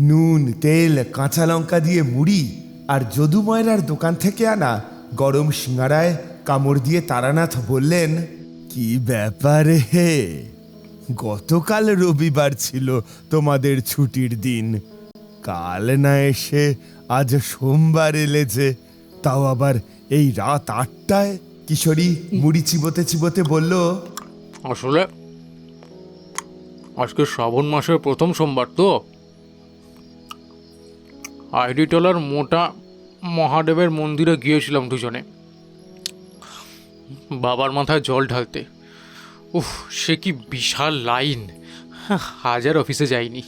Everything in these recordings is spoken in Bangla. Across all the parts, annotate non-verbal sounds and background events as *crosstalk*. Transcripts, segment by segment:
নুন, তেল, কাঁচা লঙ্কা দিয়ে মুড়ি আর যদু ময়রার দোকান থেকে আনা গরম সিঙ্গারায় কামড় দিয়ে তারানাথ বললেন, কি ব্যাপারে হে? গতকাল রবিবার ছিল তোমাদের ছুটির দিন। কাল না এসে আজ সোমবার এলে যে, তাও আবার এই রাত আটটায়? কিশোরী মুড়ি চিবোতে চিবোতে বলল, আসলে, আজকে শ্রাবণ মাসের প্রথম সোমবার তো। আইডিটলার মোটা মহাদেবের মন্দিরে গিয়েছিলাম দুজনে। বাবার মাথায় জল ঢালতে। উফ, সে কি বিশাল লাইন। হাজার অফিসে যাইনি।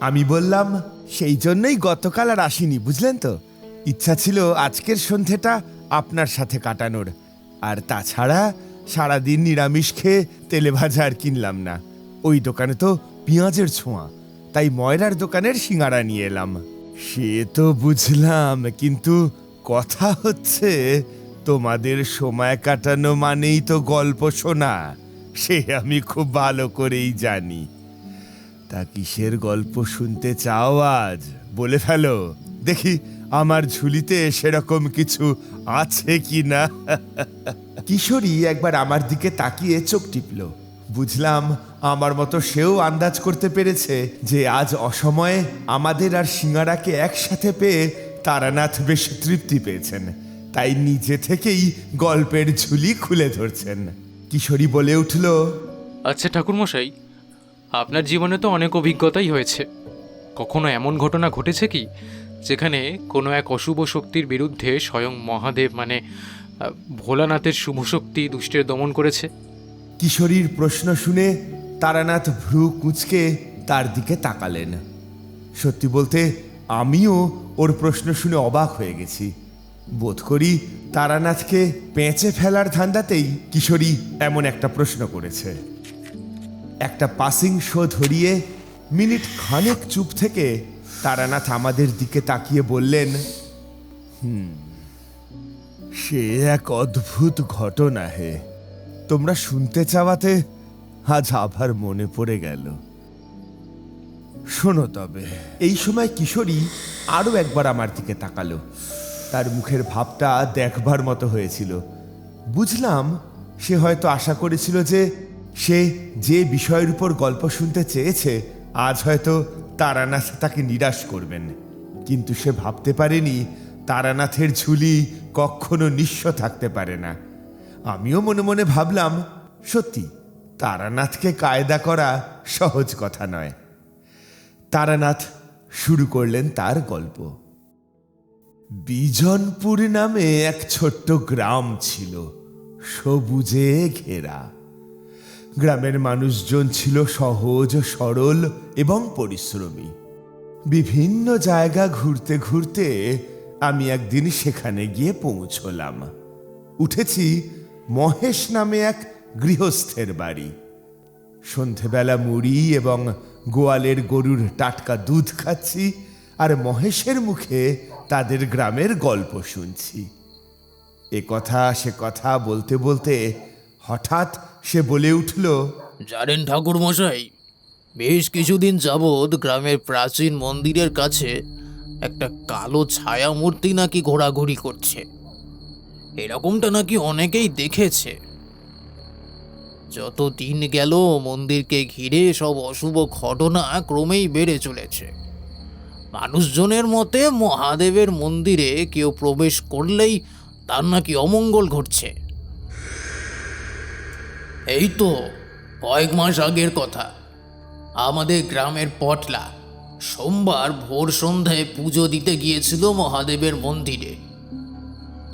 আমি বললাম, সেই জন্যই গতকাল আর আসিনি, বুঝলেন তো? ইচ্ছা ছিল আজকের সন্ধেটা আপনার সাথে কাটানোর। আর তাছাড়া সারাদিন নিরামিষ খেয়ে তেলে ভাজা আর কিনলাম না। ওই দোকানে তো পেঁয়াজের ছোঁয়া, তাই ময়রার দোকানের সিঙ্গারা নিয়ে এলাম। সে তো বুঝলাম, কিন্তু কথা হচ্ছে, তোমাদের সময় কাটানো মানেই তো গল্প শোনা। সে আমি খুব ভালো করেই জানি। তা কিসের গল্প শুনতে চাও আজ? বলে ফেলো। দেখি, আমার ঝুলিতে সেরকম কিছু আছে কি না কিশোরী, একবার আমার দিকে তাকিয়ে চোখ টিপল। বুঝলাম, আমার মতো সেও আন্দাজ করতে পেরেছে যে আজ অসময়ে আমাদের আর সিঙ্গারাকে একসাথে পেয়ে তারানাথ বেশ তৃপ্তি পেয়েছেন। তাই নিজে থেকেই গল্পের ঝুলি খুলে ধরছেন। কিশোরী বলে উঠল আচ্ছা ঠাকুরমশাই, আপনার জীবনে তো অনেক অভিজ্ঞতাই হয়েছে। কখনো এমন ঘটনা ঘটেছে কি, যেখানে কোনো এক অশুভ শক্তির বিরুদ্ধে স্বয়ং মহাদেব মানে ভোলানাথের শুভ শক্তি দুষ্টের দমন করেছে? কিশোরীর প্রশ্ন শুনে তারানাথ ভ্রু কুঁচকে তার দিকে তাকালেন। সত্যি বলতে, আমিও ওর প্রশ্ন শুনে অবাক হয়ে গেছি। বোধ করি তারানাথকে পেঁচে ফেলার ধান্দাতেই কিশোরী এমন একটা প্রশ্ন করেছে। একটা পাসিং শো ধরিয়ে মিনিট খানেক চুপ থেকে তারানাথ আমাদের দিকে তাকিয়ে বললেন, হুম, সে এক অদ্ভুত ঘটনা হে। তোমরা শুনতে চাওয়াতে আজ আবার মনে পড়ে গেল। শোনো তবে, এই সময় কিশোরী আরও একবার আমার দিকে তাকালো। তার মুখের ভাবটা দেখবার মতো হয়েছিল। বুঝলাম সে হয়তো আশা করেছিল যে সে যে বিষয়ের উপর গল্প শুনতে চেয়েছে, আজ হয়তো তারানাথ তাকে নিরাশ করবেন। কিন্তু সে ভাবতে পারেনি তারানাথের ঝুলি কখনো নিঃস্ব থাকতে পারে না। আমিও মনে মনে ভাবলাম, সত্যি, তারানাথকে কায়দা করা সহজ কথা নয়। তারানাথ শুরু করলেন তার গল্প। বিজনপুর নামে এক ছোট্ট গ্রাম ছিল, সবুজে ঘেরা। গ্রামের মানুষজন ছিল সহজ, সরল এবং পরিশ্রমী। বিভিন্ন জায়গা ঘুরতে ঘুরতে আমি একদিন সেখানে গিয়ে পৌঁছলাম। উঠেছি মহেশ নামে এক গৃহস্থের বাড়ি। সন্ধেবেলা মুড়ি এবং গোয়ালের গরুর টাটকা দুধ খাচ্ছি আর মহেশের মুখে তাদের গ্রামের গল্প শুনছি। এ কথা, সে কথা বলতে বলতে হঠাৎ সে বলে উঠল, জানেন ঠাকুর মশাই বেশ কিছুদিন যাবৎ গ্রামের প্রাচীন মন্দিরের কাছে একটা কালো ছায়া মূর্তি নাকি ঘোরাঘুরি করছে। এরকমটা নাকি অনেকেই দেখেছে। যত দিন গেল, মন্দিরকে ঘিরে সব অশুভ ঘটনা ক্রমেই বেড়ে চলেছে। মানুষজনের মতে, মহাদেবের মন্দিরে কেউ প্রবেশ করলেই তার নাকি অমঙ্গল ঘটছে। এই তো কয়েক মাস আগের কথা। আমাদের গ্রামের পটলা সোমবার ভোর সন্ধ্যায় পুজো দিতে গিয়েছিল মহাদেবের মন্দিরে।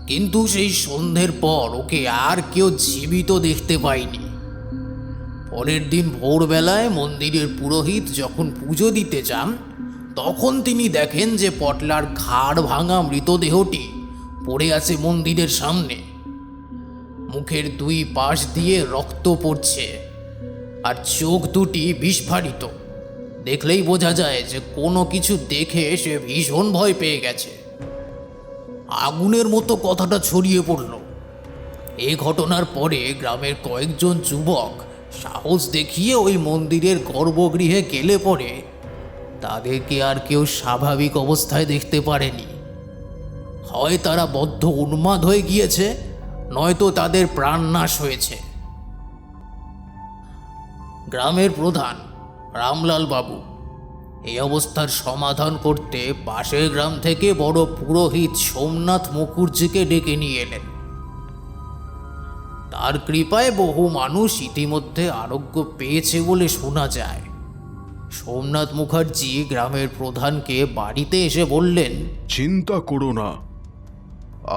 কিন্তু সেই সন্ধ্যের পর ওকে আর কেউ জীবিত দেখতে পায়নি। পরের দিন ভোরবেলায় মন্দিরের পুরোহিত যখন পুজো দিতে যান, তখন তিনি দেখেন যে পটলার ঘাড় ভাঙা মৃতদেহটি পড়ে আছে মন্দিরের সামনে। মুখের দুই পাশ দিয়ে রক্ত পড়ছে আর চোখ দুটি বিস্ফারিত। দেখলেই বোঝা যায় যে কোনো কিছু দেখে সে ভীষণ ভয় পেয়ে গেছে। আগুনের মতো কথাটা ছড়িয়ে পড়ল। এই ঘটনার পরে গ্রামের কয়েকজন যুবক সাহস দেখিয়ে ওই মন্দিরের গর্ভগৃহে গেলে পরে তাদেরকে আর কেউ স্বাভাবিক অবস্থায় দেখতে পারেনি। হয় তারা বদ্ধ উন্মাদ হয়ে গিয়েছে, নয়তো তাদের প্রাণনাশ হয়েছে। গ্রামের প্রধান রামলাল বাবু এই অবস্থার সমাধান করতে পাশের গ্রাম থেকে বড় পুরোহিত সোমনাথ মুখুর্জিকে ডেকে নিয়ে এলেন। তার কৃপায় বহু মানুষ ইতিমধ্যে আরোগ্য পেয়েছে বলে শোনা যায়। সোমনাথ মুখার্জি গ্রামের প্রধানকে বাড়িতে এসে বললেন, চিন্তা করো না,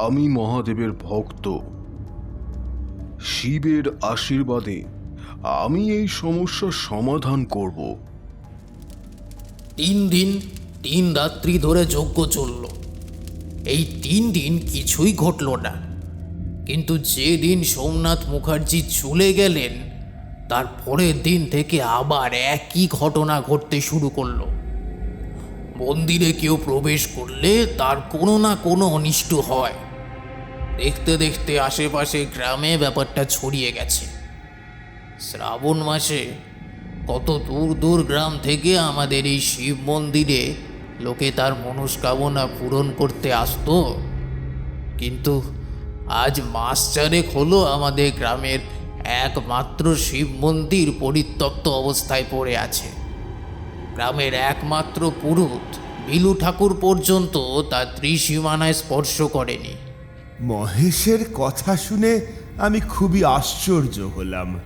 আমি মহাদেবের ভক্ত। শিবের আশীর্বাদে আমি এই সমস্যার সমাধান করব। তিন দিন, তিন রাত্রি ধরে যজ্ঞ চলল। এই তিন দিন কিছুই ঘটল না। কিন্তু যেদিন সোমনাথ মুখার্জি চলে গেলেন, তার পরের দিন থেকে আবার একই ঘটনা ঘটতে শুরু করল। মন্দিরে কেউ প্রবেশ করলে তার কোনো না কোনো অনিষ্ট হয়। দেখতে দেখতে আশেপাশে গ্রামে ব্যাপারটা ছড়িয়ে গেছে। শ্রাবণ মাসে কত দূর দূর গ্রাম থেকে আমাদের এই শিব মন্দিরে লোকে তার মনস্কামনা পূরণ করতে আসতো। কিন্তু আজ মাস চারেক হলো আমাদের গ্রামের একমাত্র শিব মন্দির পরিত্যক্ত অবস্থায় পড়ে আছে। গ্রামের একমাত্র পুরুত বিলু ঠাকুর পর্যন্ত তার ত্রিসীমানায় স্পর্শ করেনি। মহেশের কথা শুনে আমি খুবই আশ্চর্য হলাম।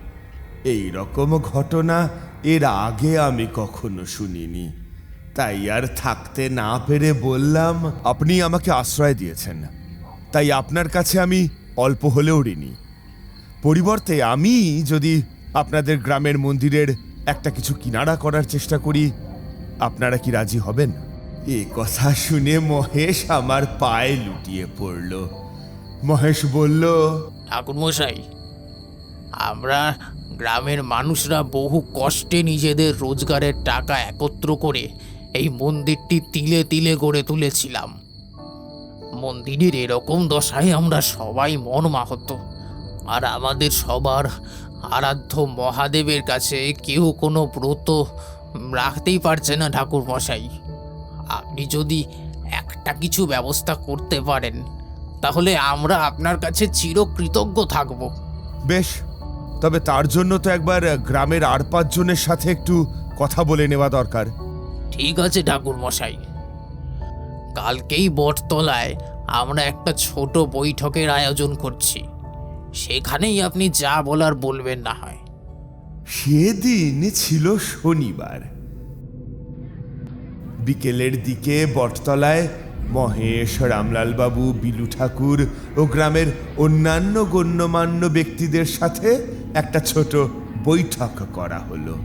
এই রকম ঘটনা এর আগে আমি কখনো শুনিনি। তাই আর থাকতে না পেরে বললাম, আপনি আমাকে আশ্রয় দিয়েছেন। তাই আপনার কাছে আমি অল্প হলেও ঋণী। পরিবর্তে আমি যদি আপনাদের গ্রামের মন্দিরের একটা কিছু কিনারা করার চেষ্টা করি, আপনারা কি রাজি হবেন? এ কথা শুনে মহেশ আমার পায়ে লুটিয়ে পড়ল। মহেশ বলল, ঠাকুরমশাই, আমরা গ্রামের মানুষরা বহু কষ্টে নিজেদের রোজগারের টাকা একত্র করে এই মন্দিরটি তিলে তিলে গড়ে তুলেছিলাম। মন্দিরের এরকম দশায় আমরা সবাই মর্মাহত। আর আমাদের সবার আরাধ্য মহাদেবের কাছে কেউ কোনো ব্রত রাখতেই পারছে না ঠাকুর মশাই আপনি যদি একটা কিছু ব্যবস্থা করতে পারেন, তাহলে আমরা আপনার কাছে চিরকৃতজ্ঞ থাকব। বেশ তবে তার জন্য তো একবার গ্রামের আর পাঁচজনের সাথে একটু কথা বলে নেওয়া দরকার। ঠিক আছে ঠাকুর মশাই। কালকেই বটতলায় আমরা একটা ছোট বৈঠকের আয়োজন করছি। সেখানেই আপনি যা বলার বলবেন না হয়। সেদিন ছিল শনিবার। বিকেলের দিকে বটতলায় মহেশ রামলাল বাবু বিলু ঠাকুর ও গ্রামের অন্যান্য গণ্যমান্য ব্যক্তিদের সাথে একটা ছোট বৈঠক করা হলো।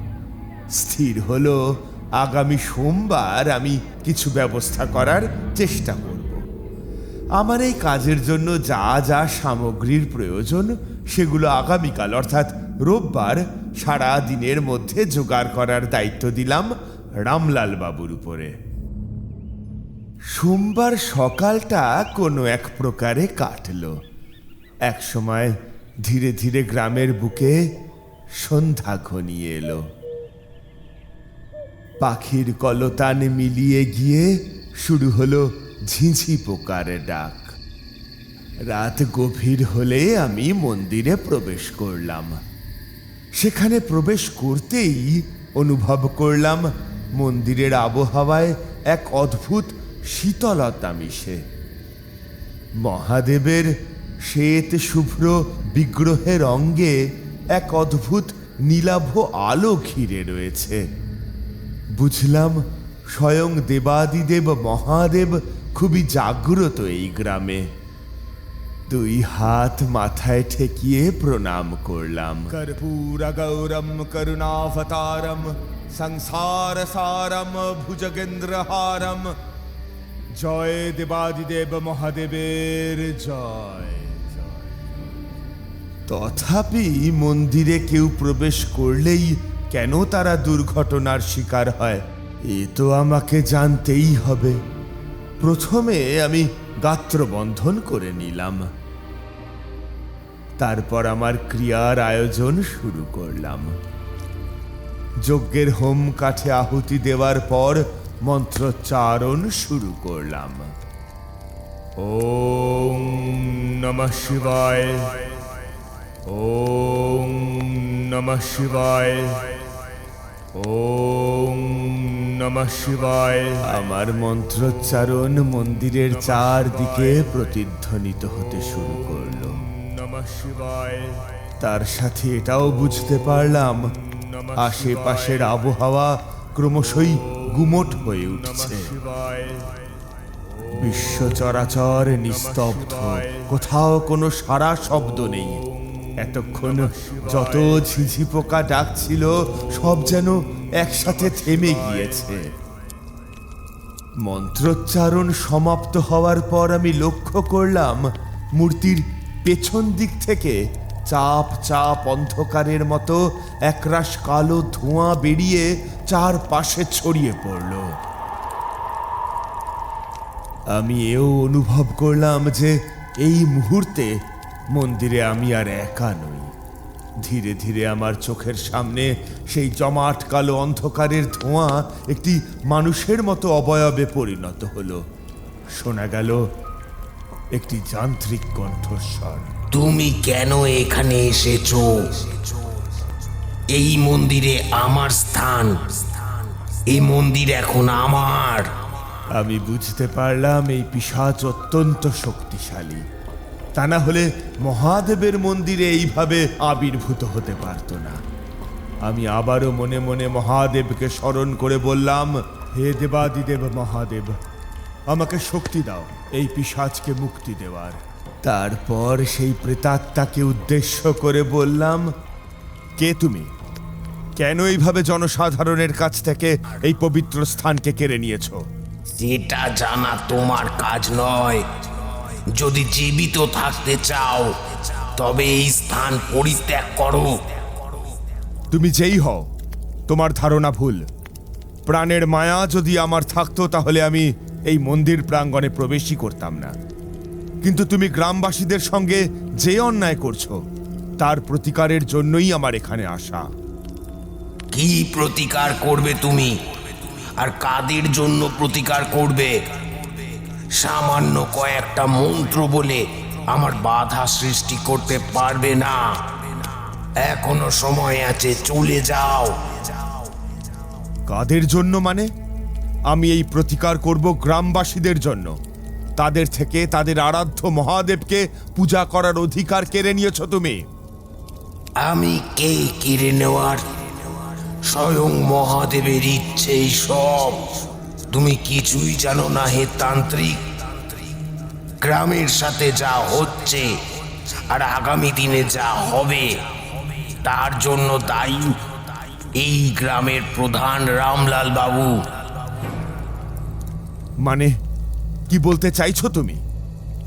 স্থির হলো, আগামী সোমবার আমি কিছু ব্যবস্থা করার চেষ্টা করব। আমার এই কাজের জন্য যা যা সামগ্রীর প্রয়োজন, সেগুলো আগামীকাল, অর্থাৎ রোববার, সারা দিনের মধ্যে জোগাড় করার দায়িত্ব দিলাম রামলাল বাবুর উপরে। সোমবার সকালটা কোনো এক প্রকারে কাটল। এক সময় ধীরে ধীরে গ্রামের বুকে সন্ধ্যা ঘনিয়ে এলো। পাখির কলতান মিলিয়ে গিয়ে শুরু হলো ঝিঝি পোকার ডাক। রাত গভীর হলে আমি মন্দিরে প্রবেশ করলাম। সেখানে প্রবেশ করতেই অনুভব করলাম মন্দিরের আবহাওয়ায় এক অদ্ভুত শীতলতা মিশে। মহাদেবের শ্বেত শুভ্র বিগ্রহের অঙ্গে এক অদ্ভুত নীলাভ আলো ঘিরে রয়েছে। বুঝলাম স্বয়ং দেবাদিদেব মহাদেব খুবই জাগ্রত এই গ্রামে। দুই হাত মাথায় ঠেকিয়ে প্রণাম করলাম। কর্পূর গৌরম করুণাভতারম সংসার সারম ভুজগেন্দ্রহারম জয় দেবাদিদেব মহাদেবের জয়। তথাপি মন্দিরে কেউ প্রবেশ করলেই কেন তারা দুর্ঘটনার শিকার হয়? এ তো আমাকে জানতেই হবে। প্রথমে আমি গাত্রবন্ধন করে নিলাম। তারপর আমার ক্রিয়ার আয়োজন শুরু করলাম। যজ্ঞের হোম কাঠে আহুতি দেওয়ার পর মন্ত্রোচ্চারণ শুরু করলাম। ওম নমঃ শিবায়। ওম নমঃ শিবায়। ওম নমঃ শিবায়। আমার মন্ত্রোচ্চারণ মন্দিরের চারদিকে প্রতিধ্বনিত হতে শুরু করল। নমঃ শিবায়। তার সাথে এটাও বুঝতে পারলাম আশেপাশের আবহাওয়া ক্রমশই গুমট হয়ে উঠছে। বিশ্ব চরাচর নিস্তব্ধ। কোথাও কোনো সারা শব্দ নেই। এতক্ষণ যত ঝিঝি পোকা ডাকছিল সব যেন একসাথে থেমে গিয়েছে। মন্ত্রোচ্চারণ সমাপ্ত হওয়ার পর আমি লক্ষ্য করলাম, মূর্তির পেছন দিক থেকে চাপ চাপ অন্ধকারের মতো একরাশ কালো ধোঁয়া বেরিয়ে চারপাশে ছড়িয়ে পড়ল। আমি এও অনুভব করলাম যে এই মুহূর্তে মন্দিরে আমি আর একা নই। ধীরে ধীরে আমার চোখের সামনে সেই জমাট কালো অন্ধকারের ধোঁয়া একটি মানুষের মতো অবয়বে পরিণত হলো। শোনা গেল একটি যান্ত্রিক কণ্ঠস্বর। তুমি কেন এখানে এসেছ? এই মন্দিরে আমার স্থান। এই মন্দির এখন আমার। আমি বুঝতে পারলাম এই পিশাচ অত্যন্ত শক্তিশালী। তা না হলে মহাদেবের মন্দিরে এইভাবে আবির্ভূত হতে পারত না। আমি আবারও মনে মনে মহাদেবকে স্মরণ করে বললাম, হে দেবাদিদেব মহাদেব, আমাকে শক্তি দাও, এই পিশাচকে মুক্তি দেওয়ার। তারপর সেই প্রেতাত্মাকে উদ্দেশ্য করে বললাম, কে তুমি? কেন এইভাবে জনসাধারণের কাছ থেকে এই পবিত্র স্থানকে কেড়ে নিয়েছো? সেটা জানা তোমার কাজ নয়। যদি জীবিত থাকতে চাও তবে এই স্থান পরিত্যাগ করো। তুমি যেই হও তোমার ধারণা ভুল। প্রাণের মায়া যদি আমার থাকতো তাহলে আমি এই মন্দির প্রাঙ্গণে প্রবেশই করতাম না। কিন্তু তুমি গ্রামবাসীদের সঙ্গে যে অন্যায় করছ তার প্রতিকারের জন্যই আমার এখানে আসা। কি প্রতিকার করবে তুমি? আর কাদের জন্য প্রতিকার করবে? সামান্য কয়েকটা মন্ত্র বলে আমার বাধা সৃষ্টি করতে পারবে না। এখনও সময় আছে চলে যাও। কাদের জন্য মানে? আমি এই প্রতিকার করব গ্রামবাসীদের জন্য। তাদের থেকে তাদের আরাধ্য মহাদেবকে পূজা করার অধিকার কেড়ে নিয়েছ তুমি। আমি কে কেড়ে নেওয়ার? স্বয়ং মহাদেবের ইচ্ছেই সব। তুমি কিছুই জানো না হে তান্ত্রিক। গ্রামের সাথে যা হচ্ছে আর আগামী দিনে যা হবে তার জন্য দায়ী এই গ্রামের প্রধান রামলাল বাবু। মানে কি বলতে চাইছো তুমি?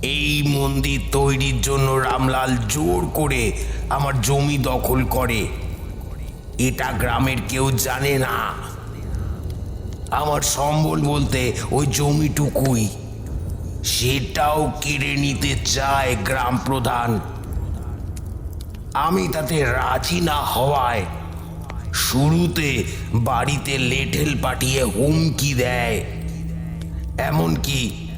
এই মন্দির তৈরির জন্য রামলাল জোর করে আমার জমি দখল করে। এটা গ্রামের কেউ জানে না। আমার সম্বল বলতে ওই জমিটুকুই। সেটাও কেড়ে নিতে চায় গ্রাম প্রধান। আমি তাতে রাজি না হওয়ায় শুরুতে বাড়িতে লেঠেল পাঠিয়ে হুমকি দেয়। এমনকি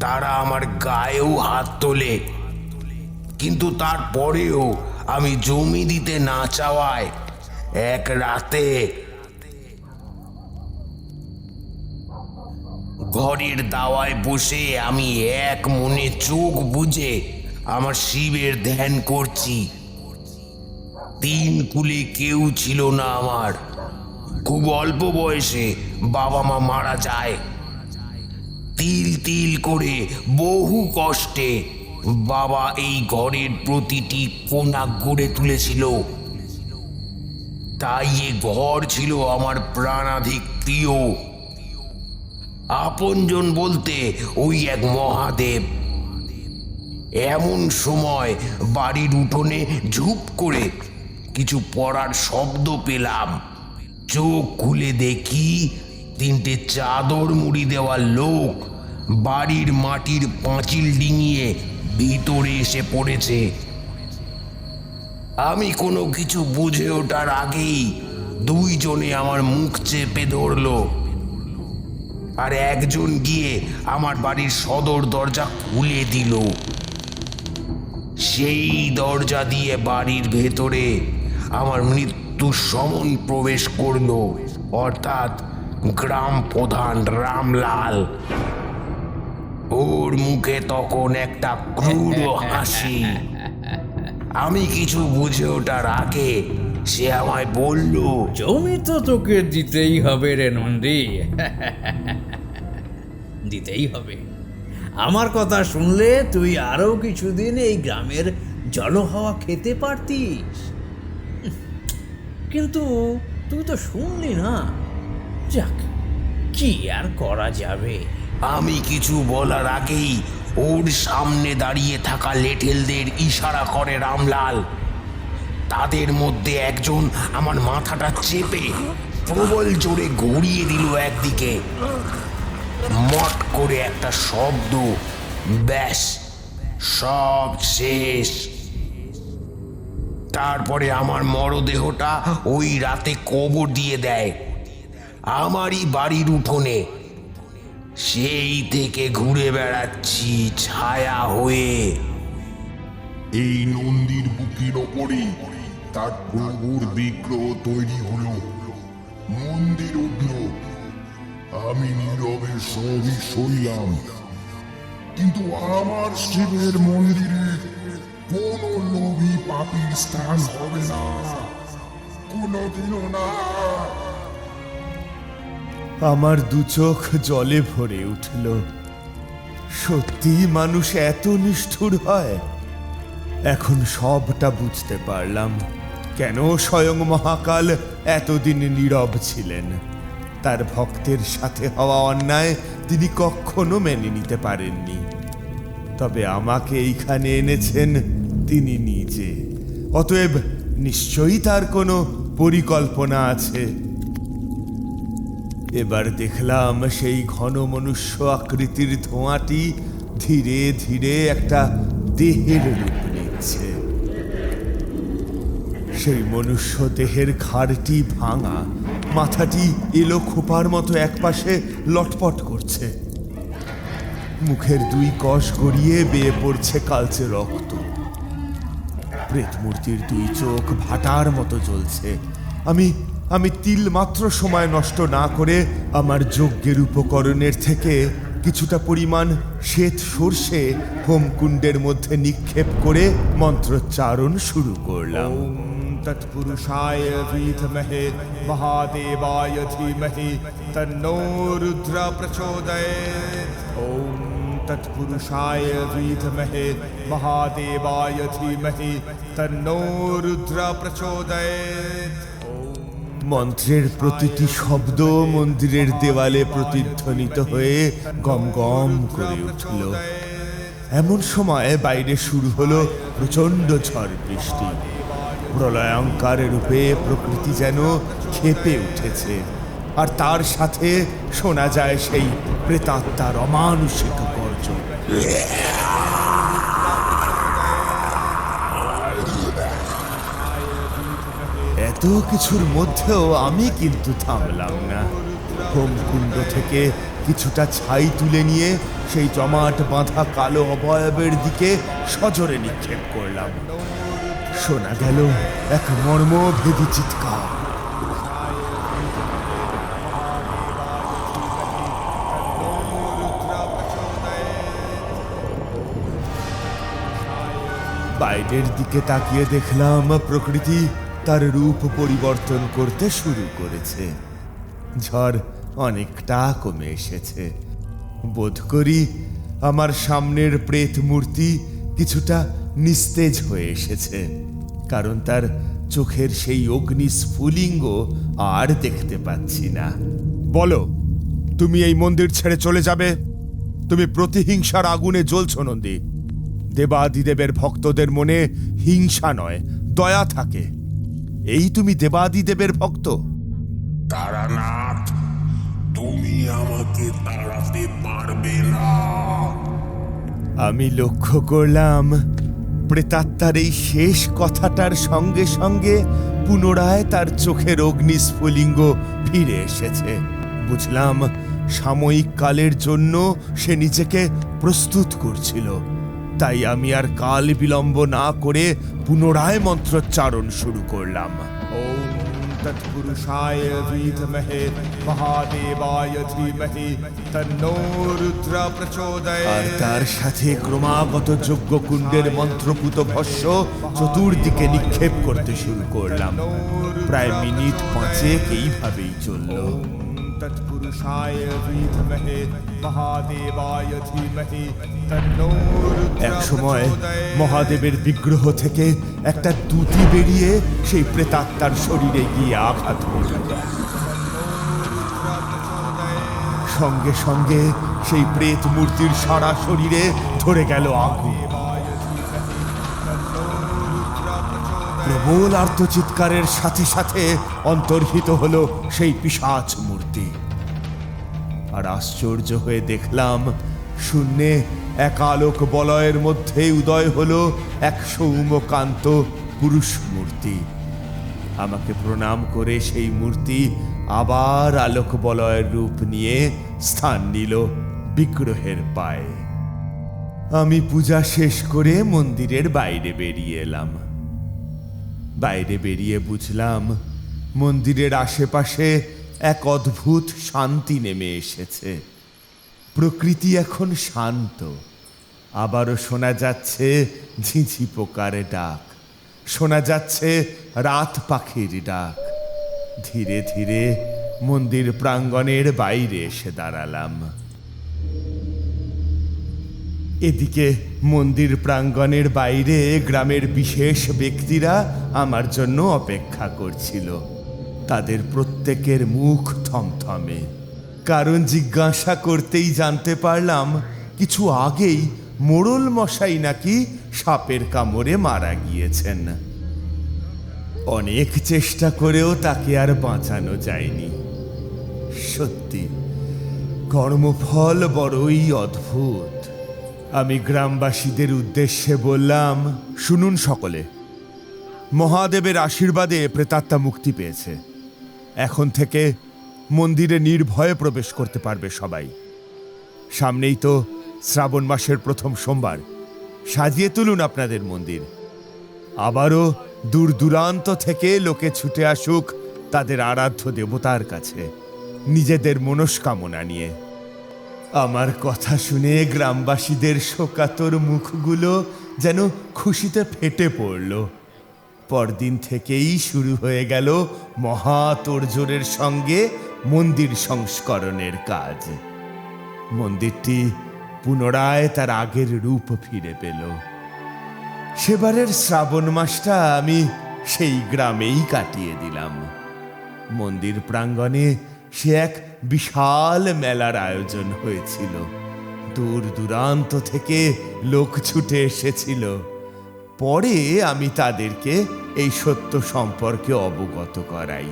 তারা আমার গায়েও হাত তোলে। কিন্তু তারপরেও আমি জমি দিতে না চাওয়ায় এক রাতে ঘরের দাওয়ায় বসে আমি এক মনে চোখ বুঝে আমার শিবের ধ্যান করছি। তিন কুলে কেউ ছিল না আমার। খুব অল্প বয়সে বাবা মা মারা যায়। তিল তিল করে বহু কষ্টে বাবা এই ঘরের প্রতিটি কোনা গড়ে তুলেছিল। তাই এ ঘর ছিল আমার প্রাণাধিক প্রিয়। আপনজন বলতে ওই এক মহাদেব। এমন সময় বাড়ির উঠোনে ঝুপ করে কিছু পড়ার শব্দ পেলাম। চোখ খুলে দেখি তিনটে চাদর মুড়ি দেওয়া লোক বাড়ির মাটির পাঁচিল ডিঙিয়ে ভিতরে এসে পড়েছে। আমি কোনো কিছু বুঝে ওঠার আগেই দুইজনে আমার মুখ চেপে ধরলো। আর একজন গিয়ে আমার বাড়ির সদর দরজা খুলে দিল। সেই দরজা দিয়ে বাড়ির ভেতরে আমার মৃত্যুর সময় প্রবেশ করল, অর্থাৎ গ্রাম প্রধান রামলাল। ওর মুখে তখন একটা ক্রূর হাসি। আমি কিছু বুঝে ওঠার আগে সে আমায় বলল, জমি তো তোকে দিতেই হবে রে নন্দী। *laughs* দিতেই হবে। আমার কথা শুনলে তুই আরও কিছুদিন এই গ্রামের জলহাওয়া খেতে পারতিস। কিন্তু তুই তো শুনলি না। যাক, কি আর করা যাবে? আমি কিছু বলার আগেই ওর সামনে দাঁড়িয়ে থাকা লেঠেলদের ইশারা করে রামলাল। তাদের মধ্যে একজন আমার মাথাটা চেপে প্রবল জোরে গড়িয়ে দিল একদিকে। মট করে একটা শব্দ, ব্যাস, সব শেষ। তারপরে আমার মরদেহটা ওই রাতে কবর দিয়ে দেয়, আমারই বাড়ির উঠোনে। সেই থেকে ঘুরে বেড়াচ্ছি ছায়া হয়ে। এই নন্দীর বুকের ওপরে তার বিগ্রহ তৈরি মন্দির উঠল আমি নীরবে সবই সইলাম। কিন্তু আমার শিবের মন্দিরে কোন লোভী পাপির স্থান হবে না। কোনোদিনও না। আমার দু চোখ জলে ভরে উঠল। সত্যি মানুষ এত নিষ্ঠুর হয়? এখন সবটা বুঝতে পারলাম। কেন স্বয়ং মহাকাল এতদিন নীরব ছিলেন? তার ভক্তের সাথে হওয়া অন্যায় তিনি কখনো মেনে নিতে পারেননি। তবে আমাকে এইখানে এনেছেন তিনি নিজে। অতএব নিশ্চয়ই তার কোনো পরিকল্পনা আছে। এবার দেখলাম সেই ঘন মনুষ্য আকৃতির ধোঁয়াটি ধীরে ধীরে একটা দেহের রূপ নিচ্ছে। সেই মনুষ্য দেহের ঘাড়টি ভাঙা, মাথাটি এলো খোপার মতো একপাশে লটপট করছে। মুখের দুই কষ গড়িয়ে বেয়ে পড়ছে কালচে রক্ত। প্রেতমূর্তির দুই চোখ ভাটার মতো জ্বলছে। আমি আমি তিল মাত্র সময় নষ্ট না করে আমার যজ্ঞের উপকরণের থেকে কিছুটা পরিমাণ শ্বেত সর্ষে হোমকুণ্ডের মধ্যে নিক্ষেপ করে মন্ত্রোচ্চারণ শুরু করলাম। তৎপুরুষায় বিধমহে মহাদেবায় ধীমহি তন্নো রুদ্র প্রচোদয়েৎ ওম তৎপুরুষায় বিধমহে মহাদেবায় ধীমহি তন্নো রুদ্র প্রচোদয়েৎ মন্ত্রের প্রতিটি শব্দ মন্দিরের দেওয়ালে প্রতিধ্বনিত হয়ে গম গম করে উঠল এমন সময় বাইরে শুরু হলো প্রচণ্ড ঝড় বৃষ্টি প্রলয়ঙ্কার রূপে প্রকৃতি যেন খেপে উঠেছে। আর তার সাথে শোনা যায় সেই প্রেতাত্মার অমানুষিক গর্জন। এত কিছুর মধ্যেও আমি কিন্তু থামলাম না। হোমকুণ্ড থেকে কিছুটা ছাই তুলে নিয়ে সেই জমাট বাঁধা কালো অবয়বের দিকে সজোরে নিক্ষেপ করলাম। শোনা গেল এক মর্মভেদী চিৎকার। বাইরের দিকে তাকিয়ে দেখলাম প্রকৃতি তার রূপ পরিবর্তন করতে শুরু করেছে। ঝড় অনেকটা কমে এসেছে। বোধ করি আমার সামনের প্রেত মূর্তি কিছুটা নিস্তেজ হয়ে এসেছে। কারণ তার চোখের সেই অগ্নি স্ফুলিঙ্গ আর দেখতে পাচ্ছি না। বলো তুমি এই মন্দির ছেড়ে চলে যাবে? তুমি প্রতিহিংসার আগুনে জ্বলছ নন্দী। দেবাদিদেবের ভক্তদের মনে হিংসা নয় দয়া থাকে। এই তুমি দেবাদিদেবের ভক্ত? তারানাথ তুমি আমাকে তাড়াতে পারবে না। আমি লক্ষ্য করলাম প্রেতাত্মার এই শেষ কথাটার সঙ্গে সঙ্গে পুনরায় তার চোখের অগ্নিস্ফুলিঙ্গ ফিরে এসেছে। বুঝলাম, সাময়িক কালের জন্য সে নিজেকে প্রস্তুত করছিল। তাই আমি আর কাল বিলম্ব না করে পুনরায় মন্ত্রোচ্চারণ শুরু করলাম। তৎপুরুষায় विद्महे মহাদেবায় ধীমহি তন্নো রুদ্র প্রচোদয় আর তার সাথে ক্রমাগত যজ্ঞকুণ্ডের মন্ত্রপুত ভস্য চতুর্দিকে নিক্ষেপ করতে শুরু করলাম। প্রায় মিনিট পাঁচেক এইভাবেই চলল। এক সময় মহাদেবের বিগ্রহ থেকে একটা দুটি বেরিয়ে সেই প্রেতাত্মার শরীরে গিয়ে আঘাত সঙ্গে সঙ্গে সেই প্রেত মূর্তির সারা শরীরে ধরে গেল আগুন। প্রবল আর্তচিৎকারের সাথে সাথে অন্তর্হিত হলো সেই পিশাচ মূর্তি। আর আশ্চর্য হয়ে দেখলাম, শূন্যে এক আলোক বলয়ের মধ্যে উদয় হলো এক সৌম্যকান্ত পুরুষ মূর্তি। আমাকে প্রণাম করে সেই মূর্তি আবার আলোক বলয়ের রূপ নিয়ে স্থান নিল বিগ্রহের পায়ে। আমি পূজা শেষ করে মন্দিরের বাইরে বেরিয়ে এলাম। বাইরে বেরিয়ে বুঝলাম, মন্দিরের আশেপাশে এক অদ্ভুত শান্তি নেমে এসেছে। প্রকৃতি এখন শান্ত। আবারও শোনা যাচ্ছে ঝিঝি পোকার ডাক। শোনা যাচ্ছে রাত পাখির ডাক। ধীরে ধীরে মন্দির প্রাঙ্গণের বাইরে এসে দাঁড়ালাম। এদিকে মন্দির প্রাঙ্গণের বাইরে গ্রামের বিশেষ ব্যক্তিরা আমার জন্য অপেক্ষা করছিল। তাদের প্রত্যেকের মুখ থমথমে। কারণ জিজ্ঞাসা করতেই জানতে পারলাম, কিছু আগেই মোড়ল মশাই নাকি সাপের কামড়ে মারা গিয়েছেন। অনেক চেষ্টা করেও তাকে আর বাঁচানো যায়নি। সত্যি, কর্মফল বড়ই অদ্ভুত। আমি গ্রামবাসীদের উদ্দেশ্যে বললাম, শুনুন সকলে, মহাদেবের আশীর্বাদে প্রেতাত্মা মুক্তি পেয়েছে। এখন থেকে মন্দিরে নির্ভয়ে প্রবেশ করতে পারবে সবাই। সামনেই তো শ্রাবণ মাসের প্রথম সোমবার। সাজিয়ে তুলুন আপনাদের মন্দির। আবারও দূর দূরান্ত থেকে লোকে ছুটে আসুক তাদের আরাধ্য দেবতার কাছে, নিজেদের মনস্কামনা নিয়ে। আমার কথা শুনে গ্রামবাসীদের শোকাতর মুখগুলো যেন খুশিতে ফেটে পড়ল। পরদিন থেকেই শুরু হয়ে গেল মহা তোড়জোড়ের সঙ্গে মন্দির সংস্করণের কাজ। মন্দিরটি পুনরায় তার আগের রূপ ফিরে পেল। সেবারের শ্রাবণ মাসটা আমি সেই গ্রামেই কাটিয়ে দিলাম। মন্দির প্রাঙ্গণে সে এক বিশাল মেলার আয়োজন হয়েছিল। দূর দূরান্ত থেকে লোক ছুটে এসেছিল। পরে আমি তাদেরকে এই সত্য সম্পর্কে অবগত করাই।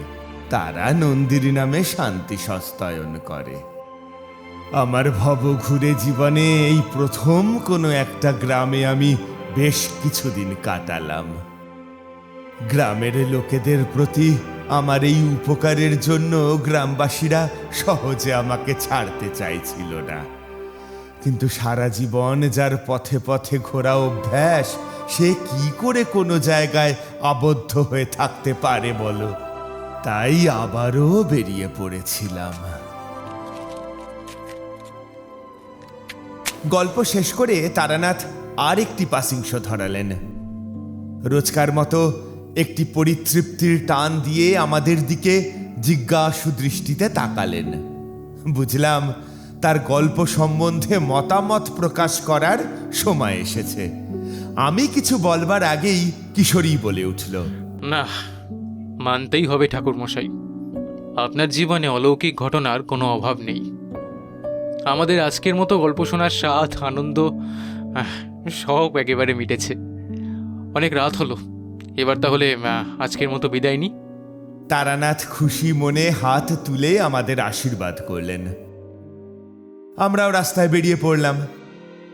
তারা নন্দিনী নামে শান্তি সস্তায়ন করে। আমার ভব ঘুরে জীবনে এই প্রথম কোনো একটা গ্রামে আমি বেশ কিছুদিন কাটালাম। গ্রামের লোকেদের প্রতি আমার এই উপকারের জন্য গ্রামবাসীরা সহজে আমাকে ছাড়তে চাইছিল না। কিন্তু সারা জীবন যার পথে পথে ঘোরা অভ্যাস সে কি করে কোনো জায়গায় আবদ্ধ হয়ে থাকতে পারে বলো? তাই আবারও বেরিয়ে পড়েছিলাম। গল্প শেষ করে তারানাথ আর একটি পাসিংশ ধরালেন। রোজকার মতো একটি পরিতৃপ্তির টান দিয়ে আমাদের দিকে জিজ্ঞাসু দৃষ্টিতে তাকালেন। বুঝলাম তার গল্প সম্বন্ধে মতামত প্রকাশ করার সময় এসেছে। আমি কিছু বলবার আগেই কিশোরী বলে উঠল। না মানতেই হবে ঠাকুরমশাই। আপনার জীবনে অলৌকিক ঘটনার কোনো অভাব নেই। আমাদের আজকের মতো গল্প শোনার স্বাদ আনন্দ সব একেবারে মিটেছে। অনেক রাত হলো। এবার তাহলে আজকের মতো বিদায় নি তারানাথ খুশি মনে হাত তুলে আমাদের আশীর্বাদ করলেন। আমরাও রাস্তায় বেরিয়ে পড়লাম।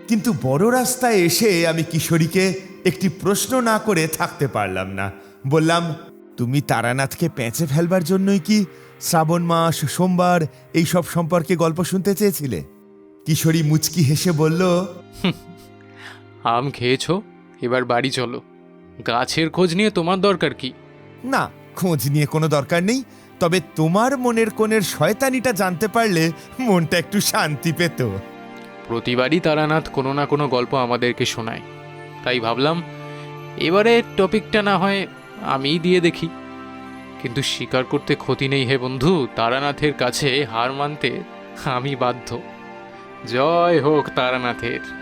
কিন্তু বড় রাস্তায় এসে আমি কিশোরীকে একটি প্রশ্ন না করে থাকতে পারলাম না। বললাম তুমি তারানাথকে পেঁচে ফেলবার জন্যই কি শ্রাবণ মাস সোমবার এই সব সম্পর্কে গল্প শুনতে চেয়েছিলে? কিশোরী মুচকি হেসে বলল আম খেয়েছ? এবার বাড়ি চলো। গাছের খোঁজ নিয়ে তোমার দরকার কি? না খোঁজ নিয়ে কোনো দরকার নেই। তবে তোমার মনের কোণের শয়তানিটা জানতে পারলে মনটা একটু শান্তি পেত। প্রতিবারই তারানাথ কোনো না কোনো গল্প আমাদেরকে শোনায়। তাই ভাবলাম, এবারে টপিকটা না হয় আমিই দিয়ে দেখি। কিন্তু স্বীকার করতে ক্ষতি নেই হে বন্ধু, তারানাথের কাছে হার মানতে আমি বাধ্য। জয় হোক তারানাথের।